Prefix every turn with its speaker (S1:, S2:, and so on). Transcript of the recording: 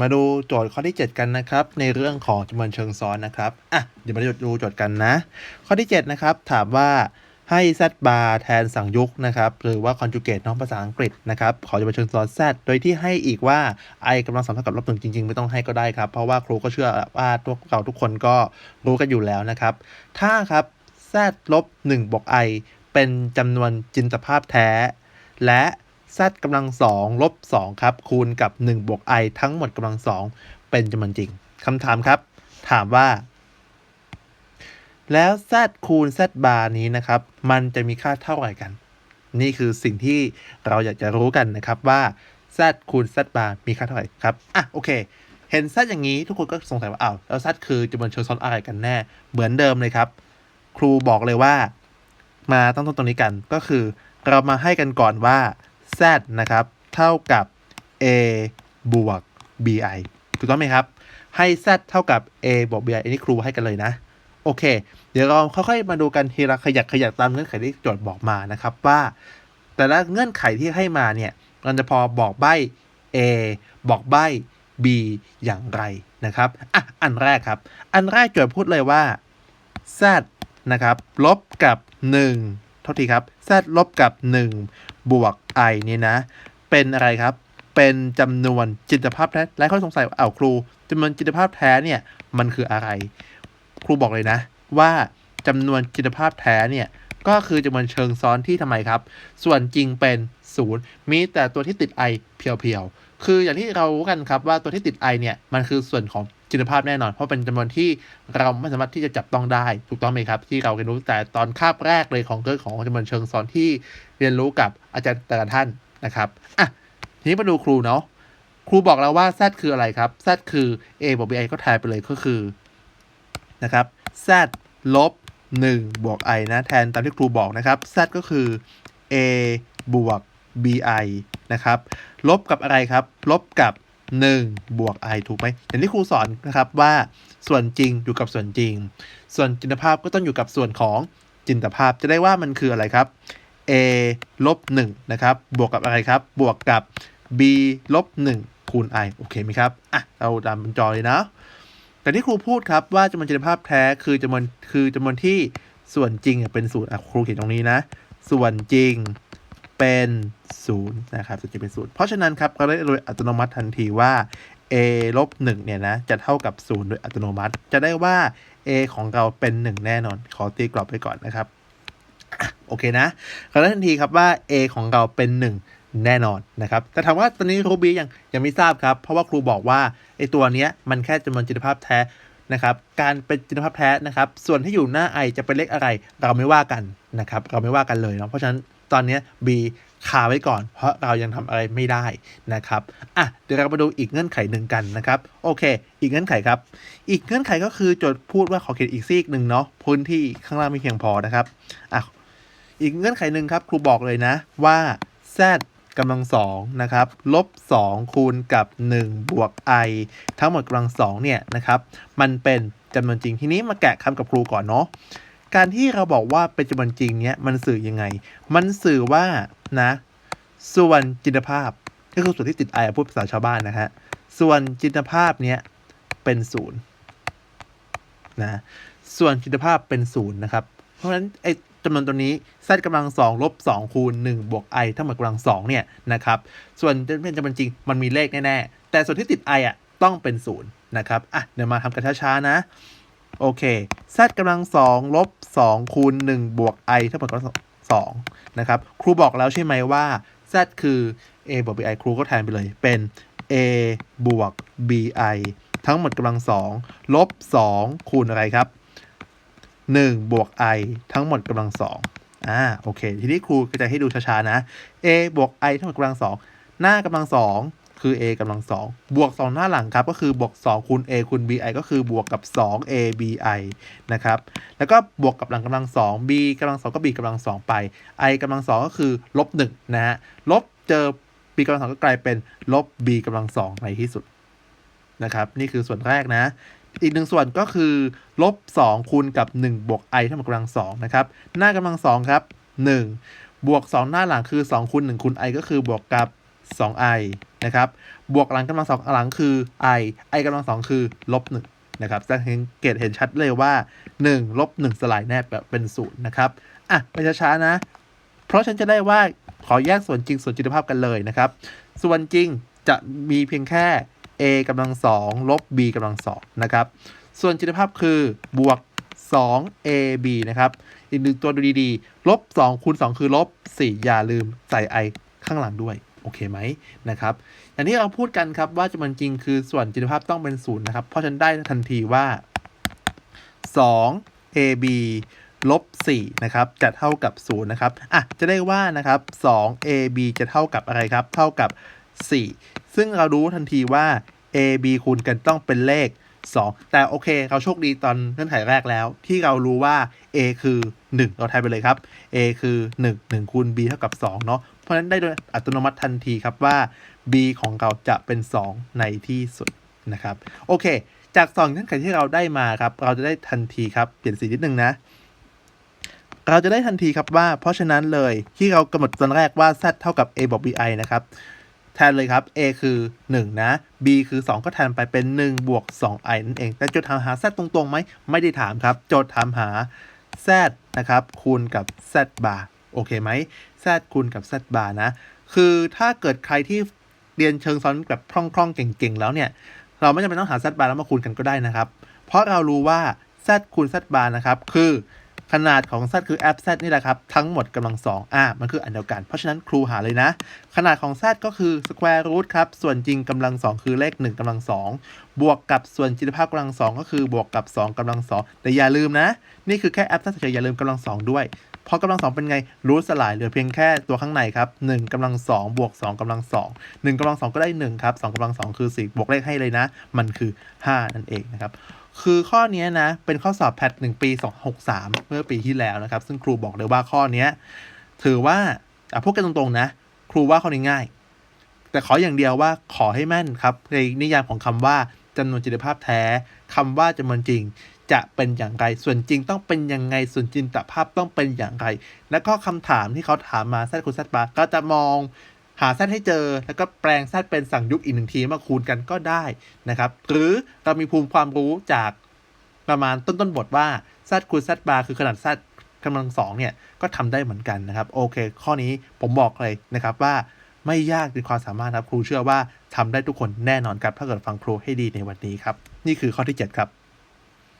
S1: มาดูโจทย์ข้อที่ 7 กันนะครับ ในเรื่องของจำนวนเชิงซ้อนนะครับอะเดี๋ยวมาดูโจทย์กันนะ ข้อที่ 7 นะครับ ถามว่าให้ z bar แทนสั่งยุกนะครับ หรือว่า conjugate น้องภาษาอังกฤษนะครับ ขอจำนวนเชิงซ้อน z โดยที่ให้อีกว่า i กำลังสามเท่ากับลบหนึ่งจริง ๆ ไม่ต้องให้ก็ได้ครับ เพราะว่าครูก็เชื่อว่าพวกเราทุกคนก็รู้กันอยู่แล้วนะครับ ถ้าครับ z ลบ1บวก i เป็นจำนวนจินตภาพแท้ และ z กำลังสองลบ2ครับคูณกับ1บวก i ทั้งหมดกำลังสองเป็นจำนวนจริงคำถามครับ ถามว่า แล้ว z คูณ z bar นี้นะครับ มันจะมีค่าเท่าไหร่กัน นี่คือสิ่งที่เราอยากจะรู้กันนะครับว่า z คูณ z bar มีค่าเท่าไหร่ครับอะโอเค เห็น z อย่างนี้ทุกคนก็สงสัยว่าอ้าวแล้ว z คือจำนวนเชิงซ้อนอะไรกันแน่ เหมือนเดิมเลยครับ ครูบอกเลยว่า มาตั้งต้นตรงนี้กันก็คือ เรามาให้กันก่อนว่า z นะครับ เท่ากับ a บวก bi ถูกต้องไหมครับ ให้ z เท่ากับ a บวก bi อันนี้ครูให้กันเลยนะ โอเค เดี๋ยวเราค่อยๆมาดูกันทีละขยักขยักตามเงื่อนไขที่โจทย์บอกมานะครับว่า แต่ละเงื่อนไขที่ให้มาเนี่ยมันจะพอบอกใบ A บอกใบ B อย่างไรนะครับ อะ อันแรกครับ อันแรกโจทย์พูดเลยว่า z นะครับ ลบกับ1โทษทีครับ z ลบกับ 1 บวก i เนี่ยนะ เป็นอะไรครับ เป็นจำนวนจินตภาพแท้หลายคนสงสัยว่าอ้าวครูจำนวนจินตภาพแท้เนี่ยมันคืออะไร ครูบอกเลยนะ ว่าจำนวนจินตภาพแท้เนี่ยก็คือจำนวนเชิงซ้อนที่ทำไมครับ ส่วนจริงเป็นศูนย์มีแต่ตัวที่ติด i เพียวๆ คืออย่างที่เรารู้กันครับว่าตัวที่ติด i เนี่ย มันคือส่วนของ จินตภาพแน่นอน เพราะเป็นจำนวนที่เราไม่สามารถที่จะจับต้องได้ ถูกต้องไหมครับ ที่เราเรียนรู้แต่ตอนคาบแรกเลยของเรื่องของจำนวนเชิงซ้อนที่เรียนรู้กับอาจารย์แต่ละท่านนะครับอะทีนี้มาดูครูเนาะครูบอกแล้วว่า z คืออะไรครับ z คือ a บวก bi ก็ทายไปเลยก็คือนะครับ z ลบ1บวก i นะ แทนตามที่ครูบอกนะครับ z ก็คือ a บวก bi นะครับ ลบกับอะไรครับ ลบกับ 1 บวก i ถูกไหมอย่างที่ครูสอนนะครับว่าส่วนจริงอยู่กับส่วนจริง ส่วนจินตภาพก็ต้องอยู่กับส่วนของจินตภาพจะได้ว่ามันคืออะไรครับ a ลบ1นะครับ บวกกับอะไรครับ บวกกับ b ลบ1คูณ i โอเคไหมครับ อะ เราดำบนจอเลยนะแต่ที่ครูพูดครับว่าจำนวนจินตภาพแท้คือจำนวนคือจำนวนที่ส่วนจริงอะเป็นศูนย์อะครูเขียนตรงนี้นะ ส่วนจริง เป็นศูนย์นะครับส่วนจริงเป็นศูนย์เพราะฉะนั้นครับเราได้โดยอัตโนมัติทันทีว่า a ลบหนึ่งเนี่ยนะจะเท่ากับศูนย์โดยอัตโนมัติ จะได้ว่า a ของเราเป็นหนึ่งแน่นอน ขอตีกรอบไปก่อนนะครับ โอเคนะเราได้ทันทีครับว่า a ของเราเป็นหนึ่งแน่นอนนะครับ แต่ถามว่าตอนนี้ครูบียังยังไม่ทราบครับ เพราะว่าครูบอกว่าไอตัวเนี้ยมันแค่จำนวนจินตภาพแท้นะครับการเป็นจินตภาพแท้นะครับ ส่วนที่อยู่หน้า i จะเป็นเลขอะไร เราไม่ว่ากันนะครับ เราไม่ว่ากันเลยเนาะเพราะฉะนั้น ตอนนี้ย b คาไว้ก่อน เพราะเรายังทำอะไรไม่ได้นะครับอะเดี๋ยวเรามาดูอีกเงื่อนไขหนึ่งกันนะครับ โอเค อีกเงื่อนไขครับ อีกเงื่อนไขก็คือโจทย์พูดว่าขอเขียนอีกซีกหนึ่งเนาะพื้นที่ข้างล่างไม่เพียงพอนะครับอะอีกเงื่อนไขหนึ่งครับ ครูบอกเลยนะว่า z กำลังสองนะครับลบ2คูณกับ 1 บวก i ทั้งหมดกำลังสองเนี่ยนะครับ มันเป็นจำนวนจริงทีนี้มาแกะคำกับครูก่อนเนาะ การที่เราบอกว่าเป็นจำนวนจริงเนี่ยมันสื่อยังไง มันสื่อว่านะ ส่วนจินตภาพก็คือส่วนที่ติด i พูดภาษาชาวบ้านนะฮะส่วนจินตภาพเนี่ยเป็นศูนย์นะส่วนจินตภาพเป็นศูนย์นะครับ เพราะฉะนั้นไอจำนวนตัวนี้ z กำลัง2ลบ2คูณ1บวก i ทั้งหมดกำลัง2เนี่ยนะครับ ส่วนเป็นจำนวนจริงมันมีเลขแน่ๆ แต่ส่วนที่ติด i อะต้องเป็น0นะครับ อะ เดี๋ยวมาทำกันช้าๆนะ โอเค z กำลัง2ลบ2คูณ1บวก i ทั้งหมดกำลัง2นะครับ ครูบอกแล้วใช่ไหมว่า z คือ a บวก bi ครูก็แทนไปเลยเป็น a บวก bi ทั้งหมดกำลัง2ลบ2คูณอะไรครับ1บวก i ทั้งหมดกำลังสองอ่าโอเค ทีนี้ครูก็จะให้ดูช้าๆนะ a บวก i ทั้งหมดกำลังสองหน้ากำลังสอง คือ a กำลังสองบวก 2 หน้าหลังครับ ก็คือบวก 2 คูณ a คูณ bi ก็คือบวกกับ 2 a bi นะครับ แล้วก็บวกกับหลังกำลังสอง b กำลังสองก็ b กำลังสองไป i กำลังสองก็คือลบหนึ่งนะฮะ ลบเจอ b กำลังสองก็กลายเป็นลบ b กำลังสองในที่สุดนะครับ นี่คือส่วนแรกนะ อีกหนึ่งส่วนก็คือลบ2คูณกับ 1 บวก i ทั้งหมดกำลัง2นะครับ หน้ากำลัง2ครับ 1 บวก 2 หน้าหลังคือ2คูณ1คูณ i ก็คือบวกกับ 2i นะครับ บวกหลังกำลังสองหลังคือ i i กำลังสองคือลบหนึ่งนะครับจะเห็นเกตเห็นชัดเลยว่า1ลบ1สลายแนบแบบเป็นศูนย์นะครับอะไปช้าๆนะ เพราะฉันจะได้ว่าขอแยกส่วนจริงส่วนจิตภาพกันเลยนะครับ ส่วนจริงจะมีเพียงแค่ a กำลังสองลบ b กำลังสองนะครับ ส่วนจิตภาพคือบวก 2 ab นะครับ อีกหนึ่งตัวดูดีๆ ลบ 2คูณ2คือลบ 4 อย่าลืมใส่ i ข้างหลังด้วย โอเคไหมนะครับอย่างที่เราพูดกันครับว่าจำนวนจริงคือส่วนจิตภาพต้องเป็นศูนย์นะครับเพราะฉันได้ทันทีว่า 2 ab ลบ4นะครับจะเท่ากับ0นะครับอะจะได้ว่านะครับ 2 ab จะเท่ากับอะไรครับ เท่ากับ 4 ซึ่งเรารู้ทันทีว่า ab คูณกันต้องเป็นเลข 2 แต่โอเค เราโชคดีตอนเงื่อนไขแรกแล้ว ที่เรารู้ว่า a คือ 1 เราทายไปเลยครับ a คือ 1 1คูณ b เท่ากับ2เนาะเพราะฉะนั้นได้โดยอัตโนมัติทันทีครับว่า b ของเราจะเป็น 2 ในที่สุดนะครับโอเค จาก2เงื่อนไขที่เราได้มาครับ เราจะได้ทันทีครับเปลี่ยนสีนิดนึงนะเราจะได้ทันทีครับว่า เพราะฉะนั้นเลยที่เรากำหนดตอนแรกว่า z เท่ากับ a บวก bi นะครับ แทนเลยครับ a คือ 1 นะ b คือ 2 ก็แทนไปเป็น 1 บวก 2i นั่นเอง แต่โจทย์ถามหา z ตรงๆไหม ไม่ได้ถามครับ โจทย์ถามหา z นะครับ คูณกับ z bar โอเคไหม z คูณกับ z bar นะ คือถ้าเกิดใครที่เรียนเชิงซ้อนแบบคล่องๆ เก่งๆ แล้วเนี่ย เราไม่จำเป็นต้องหา z bar แล้วมาคูณกันก็ได้นะครับ เพราะเรารู้ว่า z คูณ z bar นะครับ คือ ขนาดของ z คือ f z นี่แหละครับ ทั้งหมดกำลังสองอะมันคืออันเดียวกัน เพราะฉะนั้นครูหาเลยนะ ขนาดของ z ก็คือ square root ครับ ส่วนจริงกำลังสองคือเลข1กำลังสองบวกกับส่วนจิตภาพกำลังสองก็คือบวกกับ 2กำลังสองแต่อย่าลืมนะ นี่คือแค่ f z เฉยอย่าลืมกำลังสองด้วยพราะกำลังสองเป็นไงรูทสลายเหลือเพียงแค่ตัวข้างในครับ1กำลังสองบวก2กำลังสอง1กำลังสองก็ได้1ครับ2กำลังสองคือ4บวกเลขให้เลยนะ มันคือ 5 นั่นเองนะครับ คือข้อนี้นะ เป็นข้อสอบแพทหนึ่งปี 263 เมื่อปีที่แล้วนะครับ ซึ่งครูบอกเลยว่าข้อเนี้ยถือว่าอะพูดกันตรงๆนะ ครูว่าข้อนี้ง่าย แต่ขออย่างเดียวว่าขอให้แม่นครับ ในนิยามของคำว่าจำนวนจิตภาพแท้คำว่าจำนวนจริงจะเป็นอย่างไรส่วนจริงต้องเป็นยังไง ส่วนจินตภาพต้องเป็นอย่างไร แล้วก็คำถามที่เขาถามมาแซดคูณแซดบาร์ก็จะมอง หาแซดให้เจอ แล้วก็แปลงแซดเป็นสั่งยุบอีกหนึ่งทีมาคูณกันก็ได้นะครับ หรือเรามีภูมิความรู้จากประมาณต้นต้นบทว่าแซดคูณแซดบาร์คือขนาดแซดกำลังสองเนี่ยก็ทำได้เหมือนกันนะครับ โอเค ข้อนี้ผมบอกเลยนะครับว่าไม่ยากในความสามารถครับครูเชื่อว่าทำได้ทุกคนแน่นอนครับ ถ้าเกิดฟังครูให้ดีในวันนี้ครับ นี่คือข้อที่ 7 ครับ